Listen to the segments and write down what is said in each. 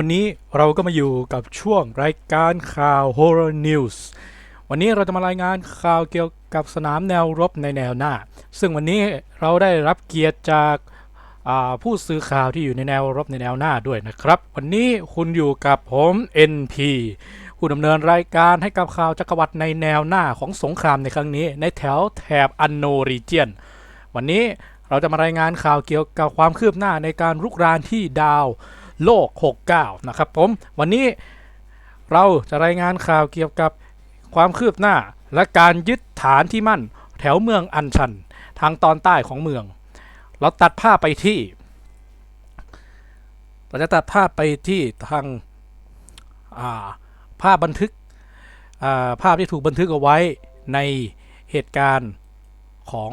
วันนี้เราก็มาอยู่กับช่วงรายการข่าว Horror News วันนี้เราจะมารายงานข่าวเกี่ยวกับสนามแนวรบในแนวหน้า ซึ่งวันนี้เราได้รับเกียรติจากาผู้สื่อข่าวที่อยู่ในแนวรบในแนวหน้าด้วยนะครับ วันนี้คุณอยู่กับผม NP ผู้ดำเนินรายการให้กับข่าวจักรวรรดิในแนวหน้าของสงครามในครั้งนี้ ในแถวแถบอันโนรีเจียน วันนี้เราจะมารายงานข่าวเกี่ยวกับความคืบหน้าในการรุกรานที่ดาว โลก 69 นะครับผม วันนี้เราจะรายงานข่าวเกี่ยวกับความคืบหน้า และการยึดฐานที่มั่น แถวเมืองอันชัน ทางตอนใต้ของเมือง เราตัดภาพไปที่ เราจะตัดภาพไปที่ทางาภาพบันทึกาภาพที่ถูกบันทึกเอาไว้ในเหตุการณ์ของ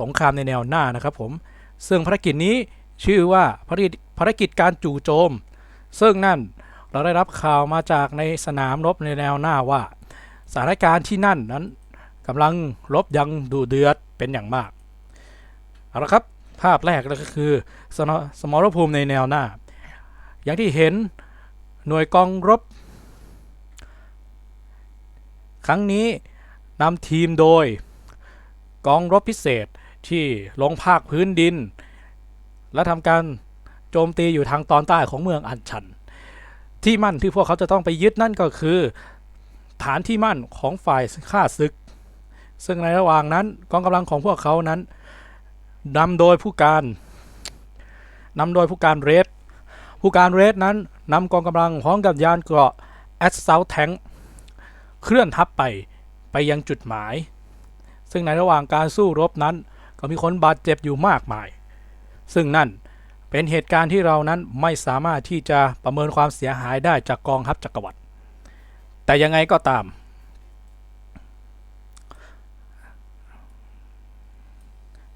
สงครามในแนวหน้านะครับผม ซึ่งภารกิจนี้ ชื่อว่าภารกิจภารกิจการจู่โจม ซึ่งนั่นเราได้รับข่าวมาจากในสนามรบในแนวหน้าว่า สถานการณ์ที่นั่นนั้นกำลังรบยังดูเดือดเป็นอย่างมาก เอาละครับ ภาพแรกก็คือสสมรภูมิในแนวหน้า อย่างที่เห็นหน่วยกองรบ ครั้งนี้นำทีมโดย กองรบพิเศษที่ลงภาคพื้นดิน และทำการโจมตีอยู่ทางตอนใต้ของเมืองอันชัน ที่มั่นที่พวกเขาจะต้องไปยึดนั่นก็คือ ฐานที่มั่นของฝ่ายข้าศึก ซึ่งในระหว่างนั้นกองกำลังของพวกเขานั้นนำโดยผู้การนำโดยผู้การเรดผู้การเรดนั้นนำกองกำลังพร้อมกับยานเกราะแอสเซลแทงเคลื่อนทัพไปไปยังจุดหมาย ซึ่งในระหว่างการสู้รบนั้น ก็มีคนบาดเจ็บอยู่มากมาย ซึ่งนั่นเป็นเหตุการณ์ที่เรานั้นไม่สามารถที่จะประเมินความเสียหายได้จากกองทัพจักรวรรดิแต่ยังไงก็ตาม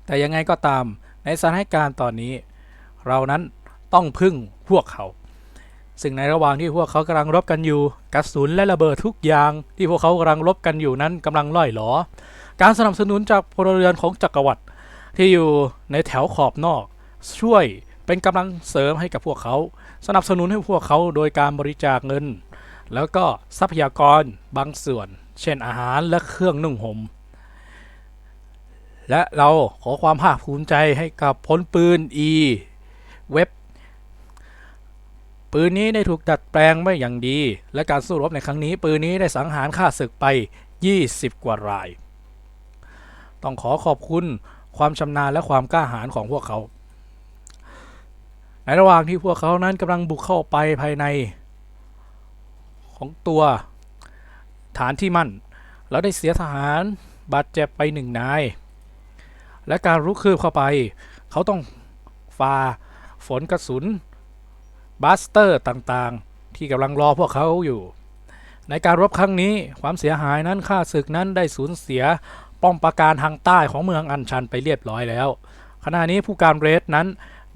แต่ยังไงก็ตามในสถานการณ์ตอนนี้ เรานั้นต้องพึ่งพวกเขา ซึ่งในระหว่างที่พวกเขากำลังรบกันอยู่กระสุนและระเบิดทุกอย่าง ที่พวกเขากำลังรบกันอยู่นั้นกำลังล่อยหลอ การสนับสนุนจากพลเรือนของจักรวรรดิที่อยู่ในแถวขอบนอก ช่วยเป็นกำลังเสริมให้กับพวกเขา สนับสนุนให้พวกเขาโดยการบริจาคเงิน แล้วก็ทรัพยากรบางส่วน เช่นอาหารและเครื่องนุ่งห่มและเราขอความภาคภูมิใจให้กับพลปืน E เว็บ ปืนนี้ได้ถูกดัดแปลงไม่อย่างดี และการสู้รบในครั้งนี้ ปืนนี้ได้สังหารฆ่าศึกไป 20 กว่าราย ต้องขอขอบคุณความชำนาญและความกล้าหาญของพวกเขา ในระหว่างที่พวกเขานั้นกำลังบุกเข้าไปภายใน ของตัวฐานที่มั่น เราได้เสียทหารบาดเจ็บไปหนึ่งนาย และการรุกคืบเข้าไป เขาต้องฝ่าฝนกระสุนบัสเตอร์ต่างๆ ที่กำลังรอพวกเขาอยู่ ในการรบครั้งนี้ความเสียหายนั้นข้าศึกนั้นได้สูญเสียป้อมปราการทางใต้ของเมืองอันชันไปเรียบร้อยแล้ว ขณะนี้ผู้การเรดนั้น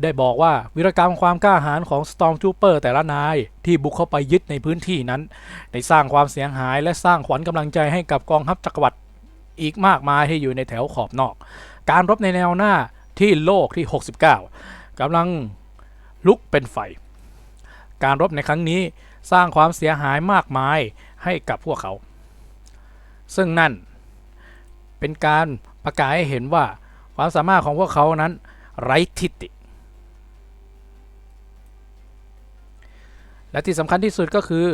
ได้บอกว่าวิรกรรมความกล้าหาญของ Stormtrooper แต่ละนาย ที่บุกเข้าไปยึดในพื้นที่นั้น ได้สร้างความเสียหายและสร้างขวัญกำลังใจให้กับกองทัพจักรวรรดิอีกมากมายที่อยู่ในแถวขอบนอก การรบในแนวหน้าที่โลกที่ 69กำลังลุกเป็นไฟ การรบในครั้งนี้สร้างความเสียหายมากมายให้กับพวกเขา ซึ่งนั่นเป็นการประกาศให้เห็นว่าความสามารถของพวกเขานั้นไร้ทิฏฐิ และที่สำคัญที่สุดก็คือ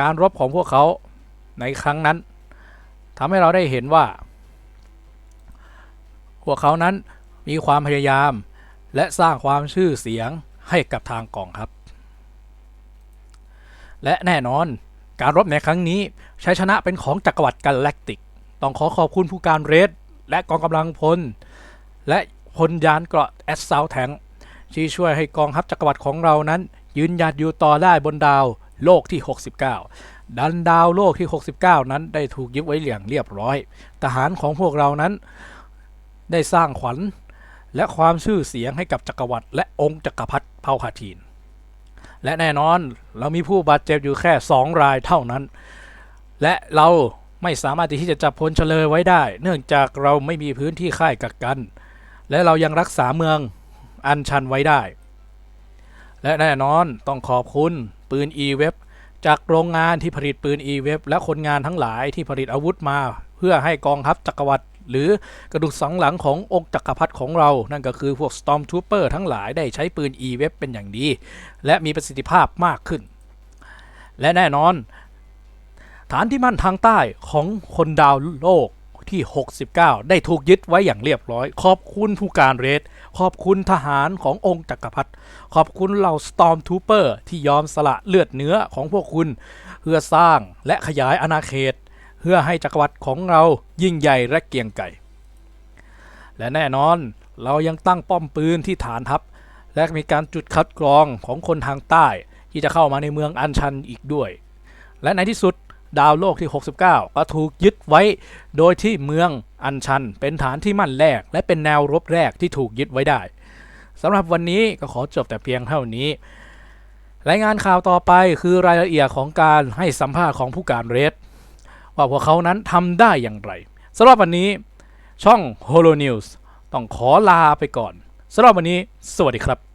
การรบของพวกเขาในครั้งนั้นทำให้เราได้เห็นว่า พวกเขานั้นมีความพยายาม และสร้างความชื่อเสียงให้กับทางกองทัพและแน่นอนการรบในครั้งนี้ชัยชนะเป็นของจักรวรรดิกาแล็กติก ต้องขอขอบคุณผู้การเรด และกองกำลังพล และพลยานเกราะแอสซาวแทงที่ช่วยให้กองทัพจักรวรรดิของเรานั้น ยืนหยัดอยู่ต่อได้บนดาวโลกที่ 69 ดันดาวโลกที่ 69 นั้นได้ถูกยึดไว้อย่างเรียบร้อย ทหารของพวกเรานั้นได้สร้างขวัญและความชื่อเสียงให้กับจักรวรรดิและองค์จักรพรรดิเผ่าพาทีน และแน่นอนเรามีผู้บาดเจ็บอยู่แค่ 2 รายเท่านั้น และเราไม่สามารถที่จะจับพลเฉลยไว้ได้ เนื่องจากเราไม่มีพื้นที่ค่ายกักกัน และเรายังรักษาเมืองอันชันไว้ได้ และแน่นอนต้องขอบคุณปืน e-web จากโรงงานที่ผลิตปืน e-web และคนงานทั้งหลายที่ผลิตอาวุธมา เพื่อให้กองทัพจักรวรรดิหรือกระดูกสันหลังขององค์จักรพรรดิของเรา นั่นก็คือพวก Stormtrooper ทั้งหลายได้ใช้ปืน e-web เป็นอย่างดี และมีประสิทธิภาพมากขึ้น และแน่นอน ฐานที่มั่นทางใต้ของคนดาวโลก ที่ 69 ได้ถูกยึดไว้อย่างเรียบร้อย ขอบคุณผู้การเรด ขอบคุณทหารขององค์จักรพรรดิ ขอบคุณเหล่า Stormtrooper ที่ยอมสละเลือดเนื้อของพวกคุณ เพื่อสร้างและขยายอาณาเขต เพื่อให้จักรวรรดิของเรายิ่งใหญ่และเกียงไกรและแน่นอนเรายังตั้งป้อมปืนที่ฐานทัพ และมีการจุดคัดกรองของคนทางใต้ ที่จะเข้ามาในเมืองอันชันอีกด้วย และในที่สุด ดาวโลกที่ 69 ก็ถูกยึดไว้ โดยที่เมืองอันชัน เป็นฐานที่มั่นแรก และเป็นแนวรบแรกที่ถูกยึดไว้ได้สำหรับวันนี้ก็ขอจบแต่เพียงเท่านี้ รายงานข่าวต่อไปคือรายละเอียดของการให้สัมภาษณ์ของผู้การเรดว่าพวกเขานั้นทำได้อย่างไรสำหรับวันนี้ช่อง Holo News ต้องขอลาไปก่อนสำหรับวันนี้ สวัสดีครับ